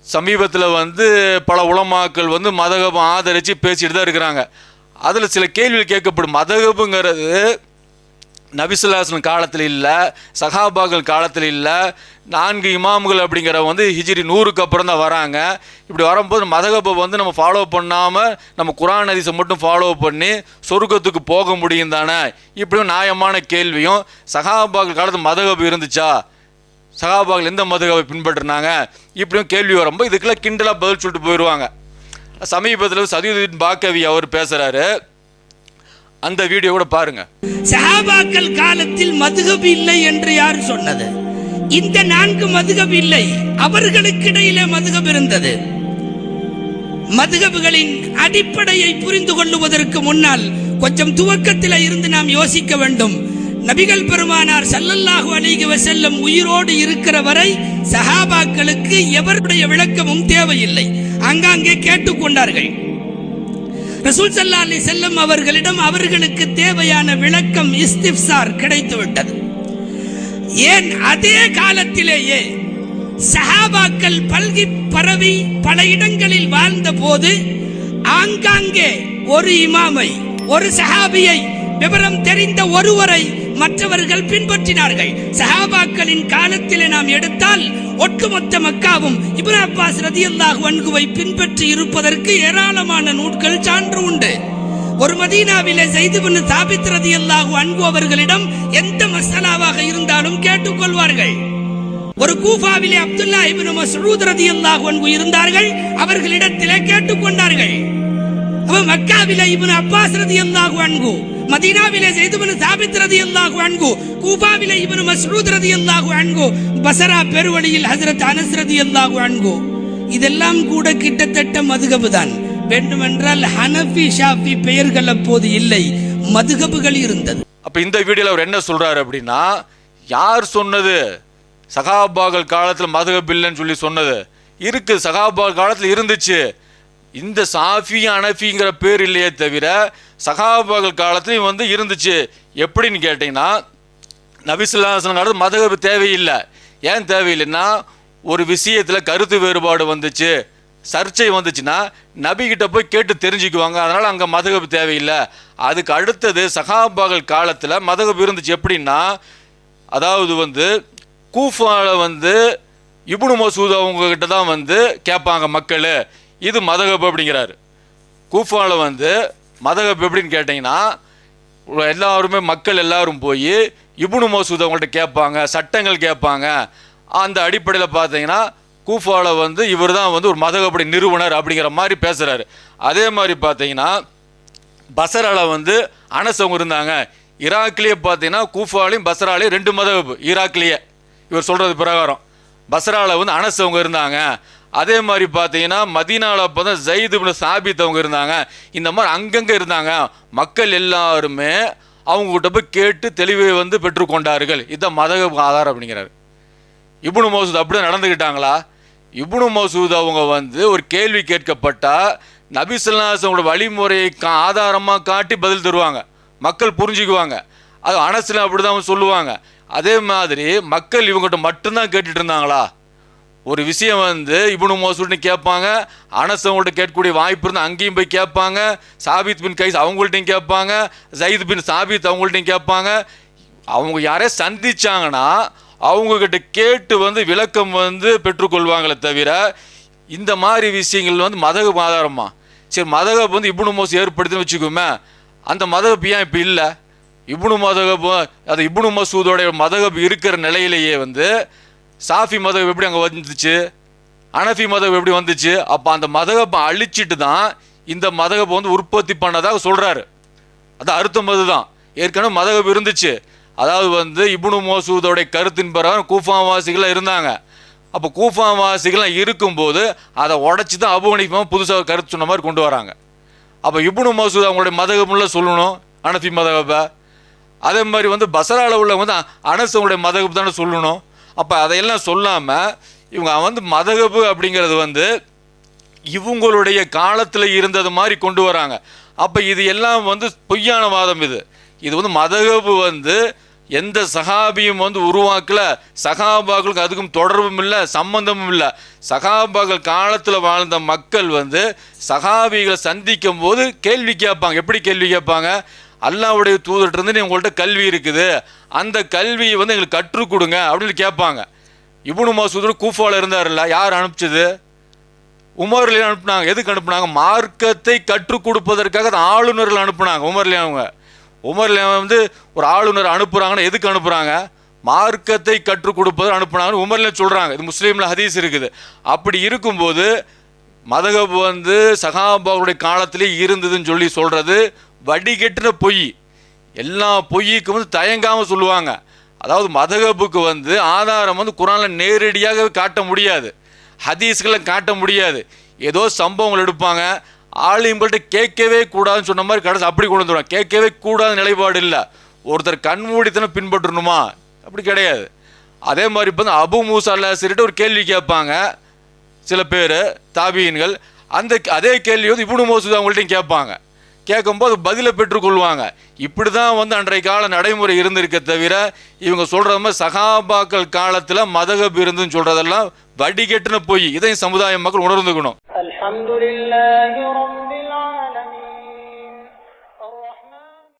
சமீபத்தில் வந்து பல உலமாக்கள் வந்து மதகபம் ஆதரித்து பேசிட்டு தான் இருக்கிறாங்க. அதில் சில கேள்விகள் கேட்கப்படும். மதகபுங்கிறது நபிசுல்லாஸ்லம் காலத்தில் இல்லை சஹாபாக்கள் காலத்தில் இல்லை நான்கு இமாம்கள் அப்படிங்கிற வந்து ஹிஜ்ரி நூறுக்கு அப்புறம் தான் வராங்க. இப்படி வரும்போது மதகப்பை வந்து நம்ம ஃபாலோ பண்ணாமல் நம்ம குரான் அதிசை மட்டும் ஃபாலோ பண்ணி சொர்க்கத்துக்கு போக முடியும் தானே? இப்படியும் நியாயமான கேள்வியும் சஹாபாக்கள் காலத்தில் மதகப்பு இருந்துச்சா? சகாபாக்கள் எந்த மதுகவை பின்பற்றினாங்க? இப்படியும் கேள்வி வரும்போது இதுக்கெல்லாம் கிண்டலாக பதில் சொல்லிட்டு போயிடுவாங்க சமீபத்தில் சதியுதீன் பாக்கவி அவர் பேசுகிறாரு அந்த வீடியோ கூட பாருங்க. சஹாபாக்கள் காலத்தில் மதுகப் இல்லை என்று யார் சொன்னது? இந்த நான்கு மதுகப் இல்லை அவர்களுக்கு இடையிலே மதுகப் இருந்தது. மதுகபுகளின் அடிப்படையை புரிந்து கொள்ளுவதற்கு முன்னால் கொஞ்சம் துவக்கத்தில் இருந்து நாம் யோசிக்க வேண்டும். நபிகள் பெருமானார் சல்லல்லாஹு அலைஹி செல்லும் உயிரோடு இருக்கிற வரை சஹாபாக்களுக்கு எவருடைய விளக்கமும் தேவையில்லை. ஆங்காங்கே கேட்டுக்கொண்டார்கள். ரசூல் சல்லா அலி செல்லம் அவர்களிடம் அவர்களுக்கு தேவையான விளக்கம் இஸ்திஃப்சார் கிடைத்துவிட்டது. ஏன்? அதே காலத்திலேயே சஹாபாக்கள் பல்கி பரவி பல இடங்களில் வாழ்ந்த போது ஆங்காங்கே ஒரு இமாமை ஒரு சஹாபியை விவரம் தெரிந்த ஒருவரை மற்றவர்கள் பின்பற்றினார்கள். சஹாபாக்களின் காலத்திலே நாம் எடுத்தால் ஒட்டுமொத்த மக்காவும் இப்னு அப்பாஸ் ரதியல்லாஹு வன்குவை பின்பற்றி இருப்பதற்கு ஏராளமான நூட்கள் சான்று உண்டு. ஒரு மதீனாவிலே செய்து கொன்னு தாபித் சாபித் ரதியல்லாஹு அன்பு அவர்களிடம் எந்த மசாலாவாக இருந்தாலும் கேட்டுக்கொள்வார்கள் ஒரு கூஃபாவிலே அப்துல்லா இபின் மசூத் ரதி அல்லாஹ் அன்பு இருந்தார்கள். அவர்களிடத்திலே கேட்டுக்கொண்டார்கள் அப்ப மக்காவில இவன் அப்பாஸ் ரதியல்லாஹு அன்ஹு மதீனாவிலே ஸைத் இப்னு சாபித் ரதியல்லாஹு அன்ஹு கூஃபாவிலே மஸ்ரூத் ரதி ரதியல்லாஹு அன்ஹு பசரா பெருவழியில் ஹசரத் அனஸ் ரதியல்லாஹு அன்ஹு இதெல்லாம் கூட கிட்டத்தட்ட மதுகபு தான் வேண்டுமென்றால் ஹனஃபி ஷாஃபி பெயர்கள் அப்போது இல்லை மதுகபுகள் இருந்தது அப்போ இந்த வீடியோல அவர் என்ன சொல்றாரு அப்படின்னா யார் சொன்னது சகாபாக்கள் காலத்தில் மதுகப் இல்லைன்னு சொல்லி சொன்னது இருக்குது சகாபாக்கள் காலத்தில் இருந்துச்சு இந்த சாஃபி அனஃபிங்கிற பேர் இல்லையே தவிர சகாபாக்கள் காலத்துலையும் வந்து இருந்துச்சு. எப்படின்னு கேட்டிங்கன்னா நபிசுல்லாசன் காலத்து மதகபு தேவையில்லை. ஏன் தேவையில்லைன்னா ஒரு விஷயத்தில் கருத்து வேறுபாடு வந்துச்சு சர்ச்சை வந்துச்சுன்னா நபிகிட்ட போய் கேட்டு தெரிஞ்சுக்குவாங்க. அதனால் அங்கே மதகபு தேவையில்லை. அதுக்கு அடுத்தது சகாபாக்கள் காலத்தில் மதகபு இருந்துச்சு எப்படின்னா அதாவது வந்து கூஃபாவில் வந்து இபுனு மசூத் அவங்க கிட்ட தான் வந்து கேட்பாங்க மக்கள். இது மதகப்பு அப்படிங்கிறாரு. கூஃபாவில் வந்து மதகப்பு எப்படின்னு கேட்டிங்கன்னா எல்லாருமே மக்கள் எல்லாரும் போய் இபுனு மசூத் அவங்கள்ட்ட கேட்பாங்க சட்டங்கள் கேட்பாங்க. அந்த அடிப்படையில் பார்த்தீங்கன்னா கூஃபாவில் வந்து இவர் தான் வந்து ஒரு மதகப்படி நிறுவனர் அப்படிங்கிற மாதிரி பேசுகிறாரு அதே மாதிரி பார்த்தீங்கன்னா பசரால வந்து அனசவங்க இருந்தாங்க. ஈராக்லேயே பார்த்தீங்கன்னா கூஃபாலையும் பசராலையும் ரெண்டு மதகப்பு. ஈராக்லேயே இவர் சொல்கிறது பிரகாரம். பசரால வந்து அனசவங்க இருந்தாங்க. அதே மாதிரி பார்த்தீங்கன்னா மதீனாவில் அப்போ தான் ஜெயித் சாபித்தவங்க இருந்தாங்க. இந்த மாதிரி அங்கங்கே இருந்தாங்க. மக்கள் எல்லாருமே அவங்ககிட்ட போய் கேட்டு தெளிவை வந்து பெற்றுக்கொண்டார்கள் இதுதான் மதக ஆதாரம் அப்படிங்கிறாரு. இப்னு மசூத் அப்படி நடந்துக்கிட்டாங்களா இப்னு மசூத் அவங்க வந்து ஒரு கேள்வி கேட்கப்பட்டால் நபி வழிமுறையை கா ஆதாரமாக காட்டி பதில் தருவாங்க. மக்கள் புரிஞ்சுக்குவாங்க. அது அனசில் அப்படி தான் சொல்லுவாங்க. அதே மாதிரி மக்கள் இவங்ககிட்ட மட்டும்தான் கேட்டுட்டு இருந்தாங்களா? ஒரு விஷயம் வந்து இபுனு மோசூர்னு கேட்பாங்க அனசவங்கள்ட்ட கேட்கக்கூடிய வாய்ப்பு இருந்தால் அங்கேயும் போய் கேட்பாங்க சாபித் பின் கைஸ் அவங்கள்ட்டையும் கேட்பாங்க ஜயித் பின் சாபித் அவங்கள்ட்டையும் கேட்பாங்க. அவங்க யாரே சந்திச்சாங்கன்னா அவங்கக்கிட்ட கேட்டு வந்து விளக்கம் வந்து பெற்றுக்கொள்வாங்களே தவிர இந்த மாதிரி விஷயங்கள் வந்து மதகு ஆதாரமா? சரி மதகப் வந்து இபுனு மோஸ் ஏற்படுத்தின்னு வச்சுக்கோமே அந்த மதகப் ஏன் இப்போ இல்லை? இப்னு மதகப் அது இப்னு மசூதோடைய மதகப் இருக்கிற நிலையிலேயே வந்து சாஃபி மதகம் எப்படி அங்கே வந்துச்சு? அனஃபி மதகம் எப்படி வந்துச்சு? அப்போ அந்த மதகப்பை அழிச்சிட்டு தான் இந்த மதகப்பை வந்து உற்பத்தி பண்ணதாக சொல்கிறாரு அது மது தான் ஏற்கனவே மதகப் இருந்துச்சு. அதாவது வந்து இப்னு மோசூதோடைய கருத்தின் பிரகாரம் கூஃபாவாசிகளாக இருந்தாங்க. அப்போ கூஃபாவாசிகளாக இருக்கும்போது அதை உடச்சி தான் அபுகணிப்பாக புதுசாக கருத்து சொன்ன மாதிரி கொண்டு வராங்க. அப்போ இப்னு மசூத் அவங்களுடைய மதகமுள்ள சொல்லணும் அனஃபி மதகப்பை. அதே மாதிரி வந்து பசராவில் உள்ளவங்க வந்து அனசவங்களுடைய மதகப்பு தானே சொல்லணும். அப்போ அதையெல்லாம் சொல்லாமல் இவங்க வந்து மதகப்பு அப்படிங்கிறது வந்து இவங்களுடைய காலத்தில் இருந்தது மாதிரி கொண்டு வராங்க. அப்போ இது எல்லாம் வந்து பொய்யான வாதம் இது. இது வந்து மதகபு வந்து எந்த சகாபியும் வந்து உருவாக்கல. சகாபாக்களுக்கு அதுக்கும் தொடர்பும் இல்லை சம்பந்தமும் இல்லை. சகாபாக்கள் காலத்தில் வாழ்ந்த மக்கள் வந்து சகாபிகளை சந்திக்கும் போது கேள்வி கேட்பாங்க. எப்படி கேள்வி கேட்பாங்க? அல்லாவுடைய தூதர்கிட்ட இருந்து உங்கள்கிட்ட கல்வி இருக்குது. அந்த கல்வியை வந்து எங்களுக்கு கற்றுக் கொடுங்க அப்படின்னு கேட்பாங்க. இபுனு மசூதர் கூஃபாவில் இருந்தார்ல யார் அனுப்பிச்சது? உமர்ல அனுப்புனாங்க. எதுக்கு அனுப்புனாங்க? மார்க்கத்தை கற்றுக் கொடுப்பதற்காக அந்த ஆளுநர்கள் அனுப்புனாங்க உமர்ல அவங்க. உமர்ல வந்து ஒரு ஆளுநர் அனுப்புகிறாங்கன்னு எதுக்கு அனுப்புகிறாங்க மார்க்கத்தை கற்றுக் கொடுப்பது அனுப்புனாங்கன்னு உமர்ல சொல்கிறாங்க இது முஸ்லீமில் ஹதீஸ் இருக்குது. அப்படி இருக்கும்போது மதகப் வந்து சகாபாவுடைய காலத்திலே இருந்ததுன்னு சொல்லி சொல்கிறது வடிகட்டின பொய். எல்லா பொய்யுக்கும் வந்து தயங்காமல் சொல்லுவாங்க. அதாவது மதகபுக்கு வந்து ஆதாரம் வந்து குரானில் நேரடியாக காட்ட முடியாது. ஹதீஸ்களை காட்ட முடியாது. ஏதோ சம்பவங்கள் எடுப்பாங்க. ஆளுங்கள்ட்ட கேட்கவே கூடாதுன்னு சொன்ன மாதிரி கடைசி அப்படி கொண்டு வந்துடுவாங்க கேட்கவே கூடாத நிலைப்பாடு இல்லை. ஒருத்தர் கண்மூடித்தனம் பின்பற்றணுமா? அப்படி கிடையாது. அதே மாதிரி இப்போ வந்து அபு மூசா அல்லாசிரிட்ட ஒரு கேள்வி கேட்பாங்க. சில பேர் தாபியன்கள் அந்த அதே கேள்வி வந்து இப்னு மோசூத் அவங்கள்ட்டையும் கேட்பாங்க. கேட்கும்போது பதிலை பெற்றுக்கொள்வாங்க. இப்படி தான் வந்து அன்றைய கால நடைமுறை இருந்திருக்க தவிர இவங்க சொல்கிற மாதிரி சகாபாக்கள் காலத்தில் மதகப் இருந்துன்னு சொல்கிறதெல்லாம் வடிகட்டுன போய். இதையும் சமுதாய மக்கள் உணர்ந்துக்கணும்.